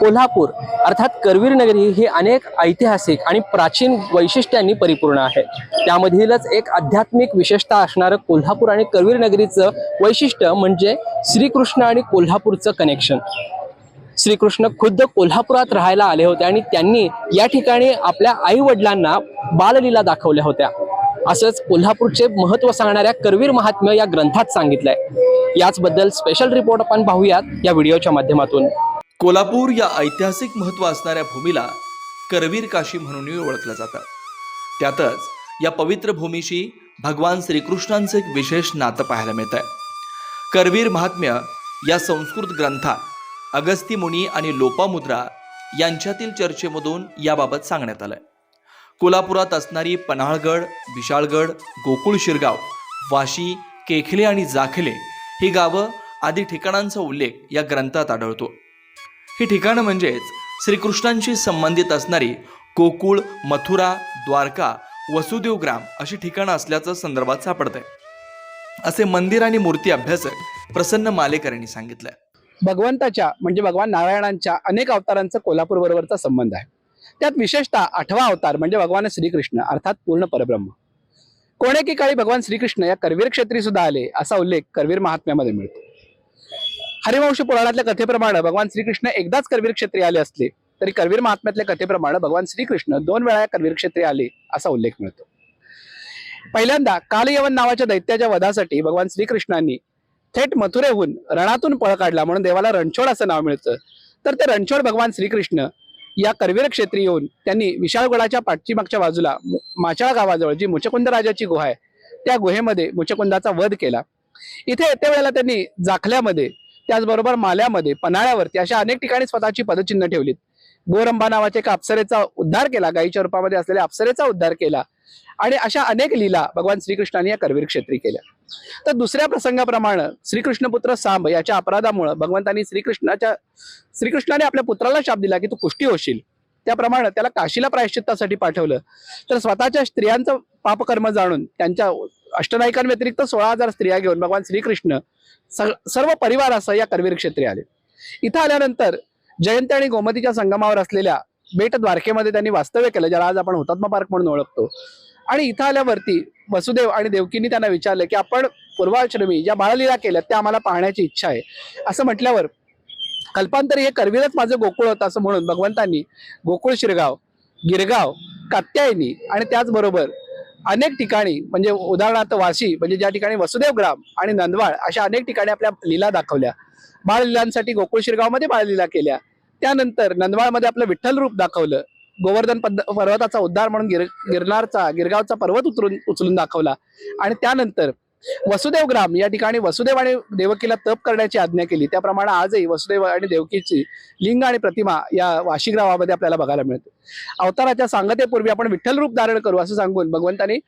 कोल्हापूर अर्थात करवीर नगरी ही अनेक ऐतिहासिक आणि प्राचीन वैशिष्ट्यांनी परिपूर्ण आहे. त्यामधीलच एक आध्यात्मिक विशेषता असणारं कोल्हापूर आणि करवीर नगरीचं वैशिष्ट्य म्हणजे श्रीकृष्ण आणि कोल्हापूरचं कनेक्शन श्रीकृष्ण खुद्द कोल्हापुरात राहायला आले होते आणि त्यांनी या ठिकाणी आपल्या आई वडिलांना बाललीला दाखवल्या होत्या. असंच कोल्हापूरचे महत्त्व सांगणाऱ्या करवीर महात्म्य या ग्रंथात सांगितलंय. याचबद्दल स्पेशल रिपोर्ट आपण पाहूयात या व्हिडिओच्या माध्यमातून. कोल्हापूर या ऐतिहासिक महत्त्व असणाऱ्या भूमीला करवीर काशी म्हणूनही ओळखलं जातं. त्यातच या पवित्र भूमीशी भगवान श्रीकृष्णांचं एक विशेष नातं पाहायला मिळतं आहे करवीर महात्म्य या संस्कृत ग्रंथात अगस्ती मुनी आणि लोपामुद्रा यांच्यातील चर्चेमधून याबाबत सांगण्यात आलंय. कोल्हापुरात असणारी पन्हाळगड विशाळगड गोकुळ शिरगाव वाशी केखले आणि जाखले ही गावं आदी ठिकाणांचा उल्लेख या ग्रंथात आढळतो. ही ठिकाणं म्हणजेच श्रीकृष्णांशी संबंधित असणारी गोकुळ मथुरा द्वारका वसुदेव ग्राम अशी ठिकाणं असल्याचं संदर्भात सापडतंय. असे मंदिर आणि मूर्ती अभ्यासक प्रसन्न मालेकर यांनी सांगितलंय. भगवंताच्या म्हणजे भगवान नारायणांच्या अनेक अवतारांचा कोल्हापूर बरोबरचा संबंध आहे. त्यात विशेषतः आठवा अवतार म्हणजे भगवान श्रीकृष्ण अर्थात पूर्ण परब्रह्म. कोणेकी काळी भगवान श्रीकृष्ण या करवीर क्षेत्री सुद्धा आले असा उल्लेख करवीर महात्म्यामध्ये मिळतो. हरिवंश पुराणातल्या कथेप्रमाणे भगवान श्रीकृष्ण एकदाच करवीर क्षेत्री आले असले तरी करवीर महात्म्यातल्या कथेप्रमाणे भगवान श्रीकृष्ण दोन वेळा या करवीर क्षेत्री आले असा उल्लेख मिळतो. पहिल्यांदा कालयवन नावाच्या दैत्याच्या वधासाठी भगवान श्रीकृष्णांनी थेट मथुरेहून रणातून पळ काढला म्हणून देवाला रणछोड असं नाव मिळतं. तर ते रणछोड भगवान श्रीकृष्ण या करवीर क्षेत्री येऊन त्यांनी विशाळगडाच्या पाठीमागच्या बाजूला माचाळ गावाजवळ जी मुचकुंद राजाची गुहा आहे त्या गुहेमध्ये मुचकुंदाचा वध केला. इथे येत्या वेळेला त्यांनी जाखल्यामध्ये त्याचबरोबर माल्यामध्ये पन्हाळ्यावरती अशा अनेक ठिकाणी स्वतःची पदचिन्ह ठेवलीत. गोरंबा नावाच्या एका अप्सरेचा उद्धार केला गायीच्या रूपामध्ये असलेल्या अप्सरेचा उद्धार केला आणि अशा अनेक लीला भगवान श्रीकृष्णाने या करवीर क्षेत्री केल्या. तर दुसऱ्या प्रसंगाप्रमाणे श्रीकृष्णपुत्र सांब याच्या अपराधामुळे भगवंतांनी श्रीकृष्णाच्या श्रीकृष्णाने आपल्या पुत्राला शाप दिला की तू कुष्टी होशील. त्याप्रमाणे त्याला काशीला प्रायश्चित्तासाठी पाठवलं. तर स्वतःच्या स्त्रियांचं पापकर्म जाणून त्यांच्या अष्टनायिकांव्यतिरिक्त सोळा हजार स्त्रिया घेऊन भगवान श्रीकृष्ण सर्व परिवारासह या करवीर क्षेत्री आले. इथं आल्यानंतर जयंती आणि गोमतीच्या संगमावर असलेल्या बेट द्वारकेमध्ये त्यांनी वास्तव्य केलं ज्याला आज आपण हुतात्मा पार्क म्हणून ओळखतो. आणि इथं आल्यावरती वसुदेव आणि देवकीनी त्यांना विचारलं की आपण पूर्वाश्रमी ज्या बाळलीला केल्या त्या आम्हाला पाहण्याची इच्छा आहे. असं म्हटल्यावर कल्पांतरी हे करवीरच माझं गोकुळ होतं असं म्हणून भगवंतांनी गोकुळ शिरगाव गिरगाव कात्यायनी आणि त्याचबरोबर अनेक ठिकाणी म्हणजे उदाहरणार्थ वाशी म्हणजे ज्या ठिकाणी वसुदेव ग्राम आणि नंदवाळ अशा अनेक ठिकाणी आपल्या लीला दाखवल्या. बाळलीलांसाठी गोकुळ शिरगावमध्ये बाळलीला केल्या. त्यानंतर नंदवाळमध्ये आपलं विठ्ठल रूप दाखवलं. गोवर्धन पद्ध पर्वताचा उद्धार म्हणून गिर गिरनारचा गिरगावचा पर्वत उतरून उचलून दाखवला. आणि त्यानंतर वसुदेव ग्राम या ठिकाणी वसुदेव आणि देवकीला तप करण्याची आज्ञा केली. त्याप्रमाणे आजही वसुदेव आणि देवकीची लिंग आणि प्रतिमा या वाशी ग्रामामध्ये आपल्याला बघायला मिळते. अवताराच्या सांगतेपूर्वी आपण विठ्ठल रूप धारण करू असं सांगून भगवंतांनी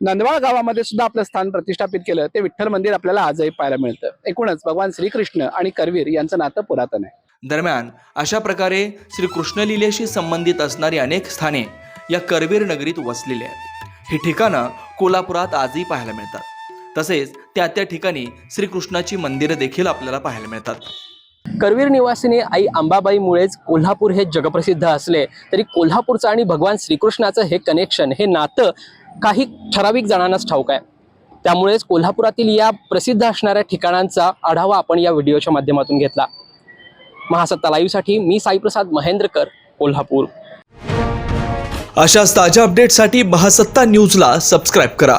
नंदवाळ गावामध्ये सुद्धा आपलं स्थान प्रतिष्ठापित केलं. ते विठ्ठल मंदिर आपल्याला आजही पाहायला मिळतं. एकूणच भगवान श्रीकृष्ण आणि करवीर यांचं नातं पुरातन आहे. दरम्यान अशा प्रकारे श्री कृष्णलीलेशी संबंधित असणारी अनेक स्थाने या करवीर नगरीत वसलेली आहेत. ही ठिकाणं कोल्हापुरात आजही पाहायला मिळतात. तसेच त्या त्या ठिकाणी श्रीकृष्णाची मंदिरं देखील आपल्याला पाहायला मिळतात. करवीर निवासिनी आई अंबाबाईमुळेच कोल्हापूर हे जगप्रसिद्ध असले तरी कोल्हापूरचं आणि भगवान श्रीकृष्णाचं हे कनेक्शन हे नातं काही ठराविक जणांनाच ठाऊक आहे. त्यामुळेच कोल्हापुरातील या प्रसिद्ध असणाऱ्या ठिकाणांचा आढावा आपण या व्हिडिओच्या माध्यमातून घेतला. महासत्ता लाईव्हसाठी मी साईप्रसाद महेंद्रकर कोल्हापूर. अशाच ताज्या अपडेटसाठी महासत्ता न्यूजला सबस्क्राईब करा.